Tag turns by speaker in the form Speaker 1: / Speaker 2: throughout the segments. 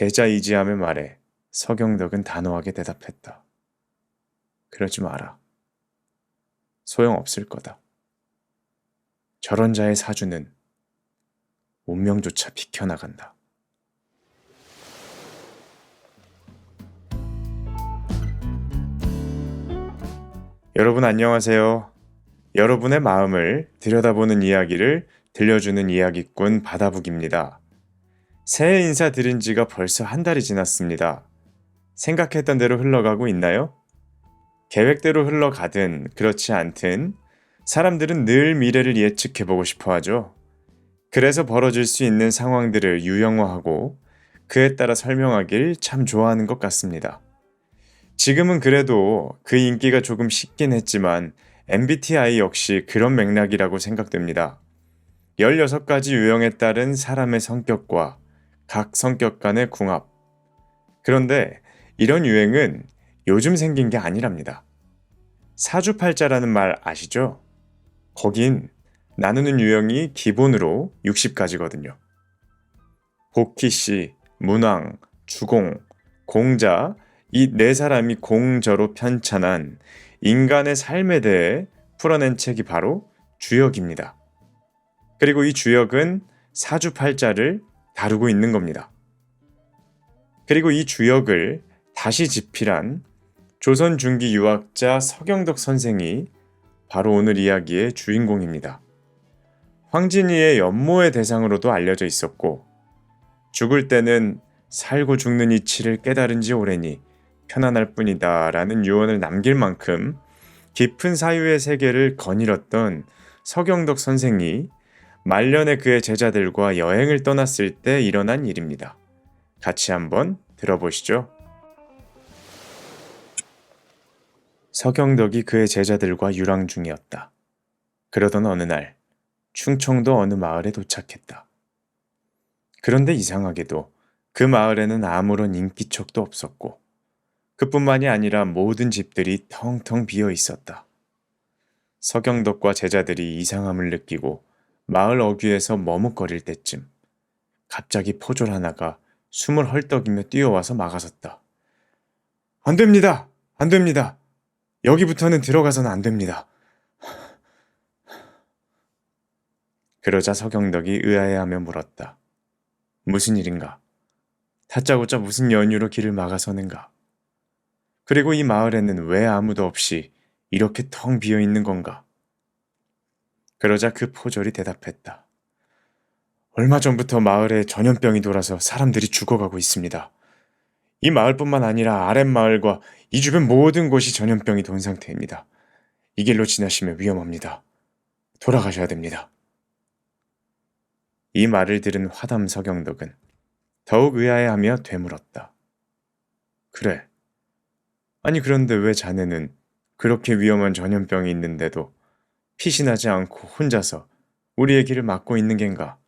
Speaker 1: 제자 이지함의 말에 서경덕은 단호하게 대답했다. 그러지 마라. 소용없을 거다. 저런 자의 사주는 운명조차 비켜나간다. 여러분 안녕하세요. 여러분의 마음을 들여다보는 이야기를 들려주는 이야기꾼 바다북입니다. 새해 인사 드린 지가 벌써 한 달이 지났습니다. 생각했던 대로 흘러가고 있나요? 계획대로 흘러가든 그렇지 않든 사람들은 늘 미래를 예측해보고 싶어 하죠. 그래서 벌어질 수 있는 상황들을 유형화하고 그에 따라 설명하길 참 좋아하는 것 같습니다. 지금은 그래도 그 인기가 조금 식긴 했지만 MBTI 역시 그런 맥락이라고 생각됩니다. 16가지 유형에 따른 사람의 성격과 각 성격 간의 궁합. 그런데 이런 유행은 요즘 생긴 게 아니랍니다. 사주팔자라는 말 아시죠? 거긴 나누는 유형이 기본으로 60가지거든요. 복희씨, 문왕, 주공, 공자, 이 네 사람이 공저로 편찬한 인간의 삶에 대해 풀어낸 책이 바로 주역입니다. 그리고 이 주역은 사주팔자를 다루고 있는 겁니다. 그리고 이 주역을 다시 집필한 조선 중기 유학자 서경덕 선생이 바로 오늘 이야기의 주인공입니다. 황진이의 연모의 대상으로도 알려져 있었고 죽을 때는 살고 죽는 이치를 깨달은 지 오래니 편안할 뿐이다 라는 유언을 남길 만큼 깊은 사유의 세계를 거닐었던 서경덕 선생이 말년에 그의 제자들과 여행을 떠났을 때 일어난 일입니다. 같이 한번 들어보시죠. 서경덕이 그의 제자들과 유랑 중이었다. 그러던 어느 날 충청도 어느 마을에 도착했다. 그런데 이상하게도 그 마을에는 아무런 인기척도 없었고 그뿐만이 아니라 모든 집들이 텅텅 비어 있었다. 서경덕과 제자들이 이상함을 느끼고 마을 어귀에서 머뭇거릴 때쯤 갑자기 포졸 하나가 숨을 헐떡이며 뛰어와서 막아섰다. 안 됩니다! 안 됩니다! 여기부터는 들어가서는 안 됩니다. 그러자 서경덕이 의아해하며 물었다. 무슨 일인가? 다짜고짜 무슨 연유로 길을 막아서는가? 그리고 이 마을에는 왜 아무도 없이 이렇게 텅 비어 있는 건가? 그러자 그 포졸이 대답했다. 얼마 전부터 마을에 전염병이 돌아서 사람들이 죽어가고 있습니다. 이 마을뿐만 아니라 아랫마을과 이 주변 모든 곳이 전염병이 돈 상태입니다. 이 길로 지나시면 위험합니다. 돌아가셔야 됩니다. 이 말을 들은 화담 서경덕은 더욱 의아해하며 되물었다. 그래. 아니 그런데 왜 자네는 그렇게 위험한 전염병이 있는데도 피신하지 않고 혼자서 우리의 길을 막고 있는 겐가?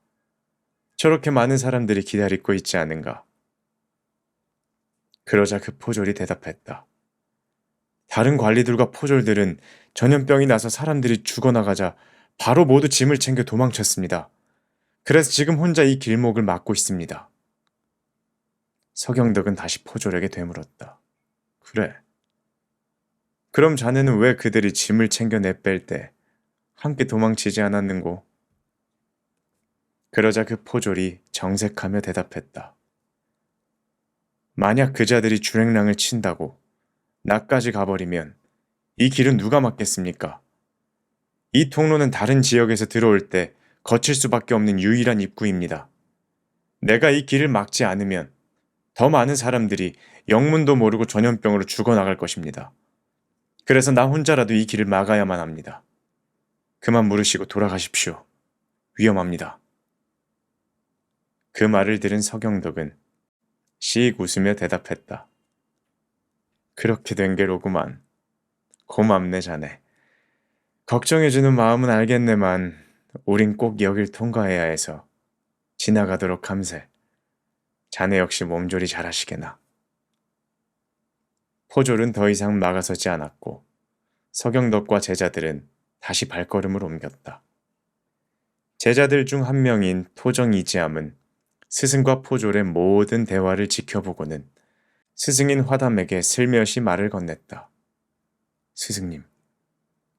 Speaker 1: 저렇게 많은 사람들이 기다리고 있지 않은가? 그러자 그 포졸이 대답했다. 다른 관리들과 포졸들은 전염병이 나서 사람들이 죽어나가자 바로 모두 짐을 챙겨 도망쳤습니다. 그래서 지금 혼자 이 길목을 막고 있습니다. 서경덕은 다시 포졸에게 되물었다. 그래. 그럼 자네는 왜 그들이 짐을 챙겨 내뺄 때 함께 도망치지 않았는고? 그러자 그 포졸이 정색하며 대답했다. 만약 그자들이 주행랑을 친다고 나까지 가버리면 이 길은 누가 막겠습니까? 이 통로는 다른 지역에서 들어올 때 거칠 수밖에 없는 유일한 입구입니다. 내가 이 길을 막지 않으면 더 많은 사람들이 영문도 모르고 전염병으로 죽어나갈 것입니다. 그래서 나 혼자라도 이 길을 막아야만 합니다. 그만 물으시고 돌아가십시오. 위험합니다. 그 말을 들은 서경덕은 씩 웃으며 대답했다. 그렇게 된 게로구만. 고맙네 자네. 걱정해주는 마음은 알겠네만 우린 꼭 여길 통과해야 해서 지나가도록 함세. 자네 역시 몸조리 잘하시게나. 포졸은 더 이상 막아서지 않았고 서경덕과 제자들은 다시 발걸음을 옮겼다. 제자들 중 한 명인 토정 이지함은 스승과 포졸의 모든 대화를 지켜보고는 스승인 화담에게 슬며시 말을 건넸다. 스승님,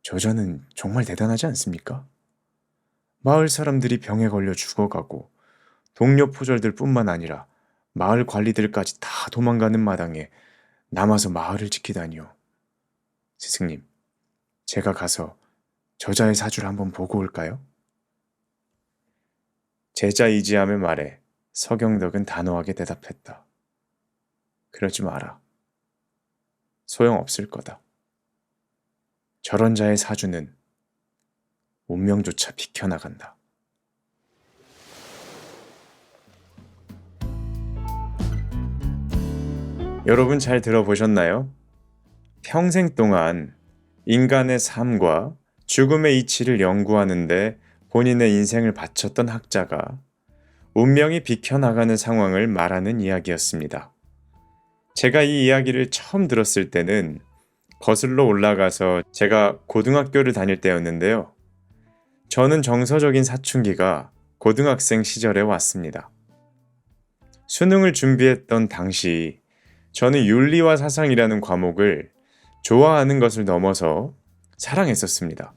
Speaker 1: 저자는 정말 대단하지 않습니까? 마을 사람들이 병에 걸려 죽어가고 동료 포졸들 뿐만 아니라 마을 관리들까지 다 도망가는 마당에 남아서 마을을 지키다니요. 스승님, 제가 가서 저자의 사주를 한번 보고 올까요? 제자 이지함의 말에 서경덕은 단호하게 대답했다. 그러지 마라. 소용없을 거다. 저런 자의 사주는 운명조차 비켜나간다. 여러분 잘 들어보셨나요? 평생 동안 인간의 삶과 죽음의 이치를 연구하는데 본인의 인생을 바쳤던 학자가 운명이 비켜나가는 상황을 말하는 이야기였습니다. 제가 이 이야기를 처음 들었을 때는 거슬러 올라가서 제가 고등학교를 다닐 때였는데요. 저는 정서적인 사춘기가 고등학생 시절에 왔습니다. 수능을 준비했던 당시 저는 윤리와 사상이라는 과목을 좋아하는 것을 넘어서 사랑했었습니다.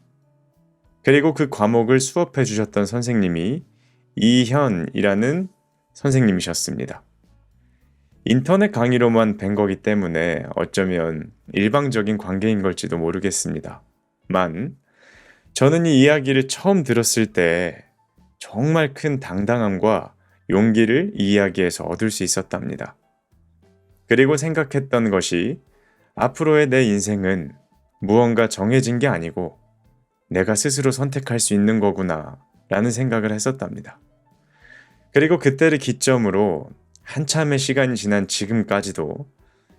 Speaker 1: 그리고 그 과목을 수업해 주셨던 선생님이 이현이라는 선생님이셨습니다. 인터넷 강의로만 뵌 거기 때문에 어쩌면 일방적인 관계인 걸지도 모르겠습니다. 만, 저는 이 이야기를 처음 들었을 때 정말 큰 당당함과 용기를 이 이야기에서 얻을 수 있었답니다. 그리고 생각했던 것이 앞으로의 내 인생은 무언가 정해진 게 아니고 내가 스스로 선택할 수 있는 거구나 라는 생각을 했었답니다. 그리고 그때를 기점으로 한참의 시간이 지난 지금까지도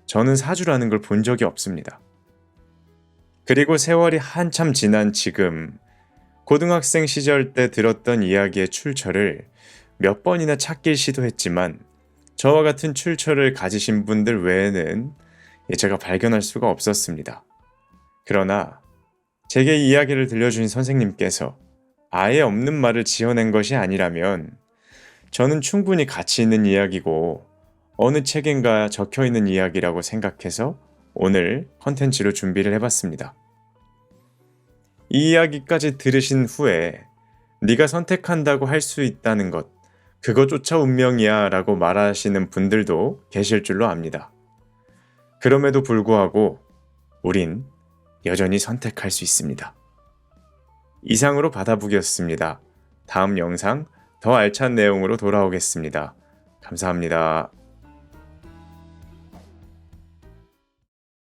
Speaker 1: 저는 사주라는 걸 본 적이 없습니다. 그리고 세월이 한참 지난 지금 고등학생 시절 때 들었던 이야기의 출처를 몇 번이나 찾길 시도했지만 저와 같은 출처를 가지신 분들 외에는 제가 발견할 수가 없었습니다. 그러나 제게 이 이야기를 들려주신 선생님께서 아예 없는 말을 지어낸 것이 아니라면 저는 충분히 가치 있는 이야기고 어느 책인가 적혀 있는 이야기라고 생각해서 오늘 컨텐츠로 준비를 해봤습니다. 이 이야기까지 들으신 후에 네가 선택한다고 할 수 있다는 것, 그것조차 운명이야 라고 말하시는 분들도 계실 줄로 압니다. 그럼에도 불구하고 우린 여전히 선택할 수 있습니다. 이상으로 바다북이었습니다. 다음 영상 더 알찬 내용으로 돌아오겠습니다. 감사합니다.